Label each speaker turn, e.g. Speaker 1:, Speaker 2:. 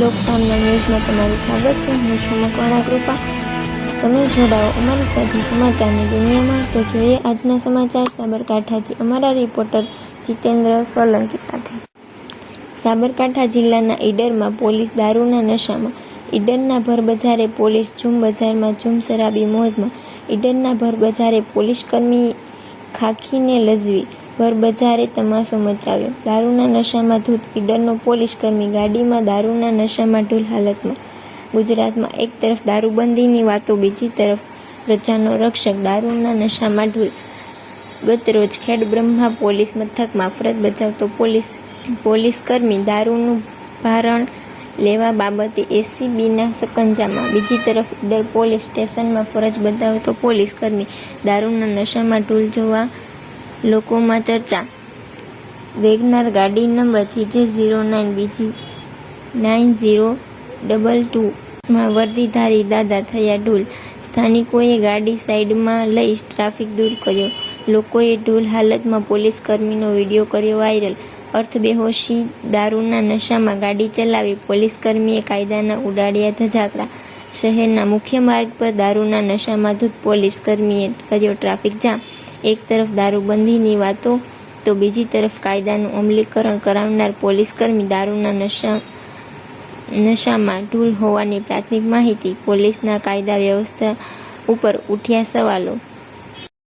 Speaker 1: લોકસામના ન્યૂઝમાં તમારું સ્વાગત છે. હું છું મકવાણા કૃપા. તમે જોડાઓ અમારી સાથે સમાચારની દુનિયામાં. તો જોઈએ આજના સમાચાર સાબરકાંઠાથી અમારા રિપોર્ટર જીતેન્દ્ર સોલંકી સાથે. સાબરકાંઠા જિલ્લાના ઈડરમાં પોલીસ દારૂના નશામાં. ઈડરના ભર બજારે પોલીસ ઝૂમ બજારમાં ઝૂમ શરાબી મોજમાં. ઈડરના ભર બજારે પોલીસ કર્મી ખાખીને લઝવી. ભર બજારે તમાશો મચાવ્યો. દારૂના નશામાં ધૂત કિડરનો પોલીસ કર્મી ગાડીમાં દારૂના નશામાં ઢૂલ હાલતમાં. ગુજરાતમાં એક તરફ દારૂબંધીની વાતો, બીજી તરફ પ્રજાનો રક્ષક દારૂના નશામાં ઢૂલ. ગતરોજ ખેડ બ્રહ્મા પોલીસ મથકમાં ફરજ બજાવતો પોલીસ પોલીસ કર્મી દારૂનું ભારણ લેવા બાબતે એસીબીના સકંજામાં. બીજી તરફ ઈડર પોલીસ સ્ટેશનમાં ફરજ બજાવતો પોલીસ કર્મી દારૂના નશામાં ઢૂલ જોવા લોકોમાં ચર્ચા. વેગનાર ગાડી number GJ zero nine BJ nine zero double ટુમાં વર્દીધારી દાદા થયા ઢૂલ. સ્થાનિકોએ ગાડી સાઈડમાં લઈ ટ્રાફિક દૂર કર્યો. લોકોએ ઢૂલ હાલતમાં પોલીસ કર્મીનો વીડિયો કર્યો વાયરલ. અર્થ બેહોશી દારૂના નશામાં ગાડી ચલાવી પોલીસ કર્મીએ કાયદાના ઉડાડ્યા ધજાકરા. શહેરના મુખ્ય માર્ગ પર દારૂના નશામાં ધૂત પોલીસ કર્મીએ કર્યો ટ્રાફિક જામ. એક તરફ દારૂબંધીની વાતો, તો બીજી તરફ કાયદાનું અમલીકરણ કરાવનાર પોલીસ કર્મી દારૂના નશા, નશામાં ઢૂલ હોવાની પ્રાથમિક માહિતી પોલીસના કાયદા વ્યવસ્થા ઉપર ઉઠ્યા સવાલો.